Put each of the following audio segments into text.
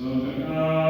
Santa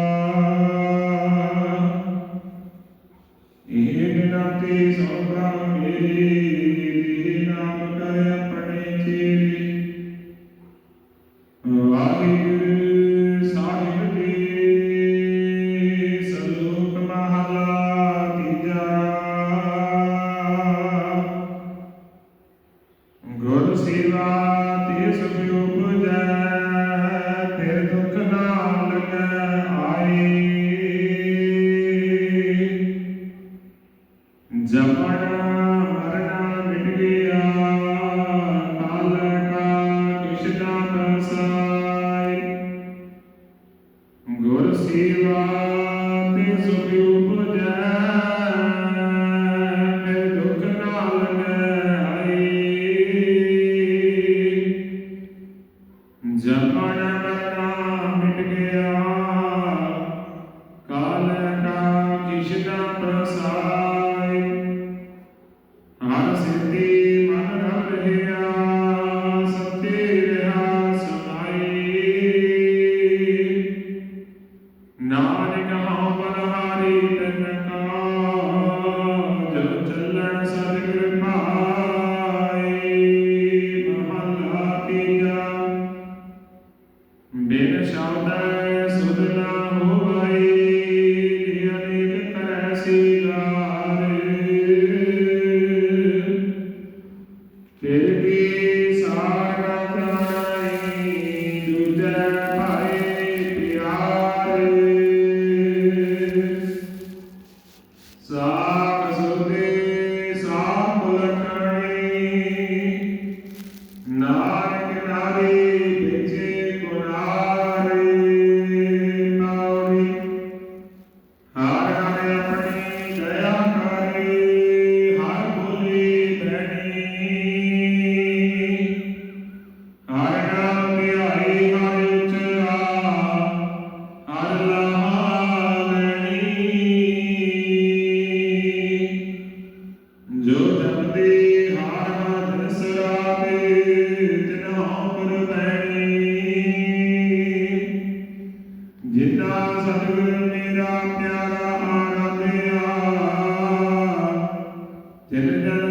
ਗੁਰ ਸੇਵਾ ਤੇ ਸੁਖ ਉਪਜੈ ਮੈਂ ਦੁਖ ਨਾਲ ਮੈਂ ਆਈ। ਜਪਣ ਮਨਾ ਮਿਟ ਗਿਆ, ਕਾਲ ਕਾ ਕਿਸ਼ਨਾ ਪ੍ਰਸਾਦ ਬਿਨ ਸ਼ਬਦ ਸੁਧ ਨਾ Yeah.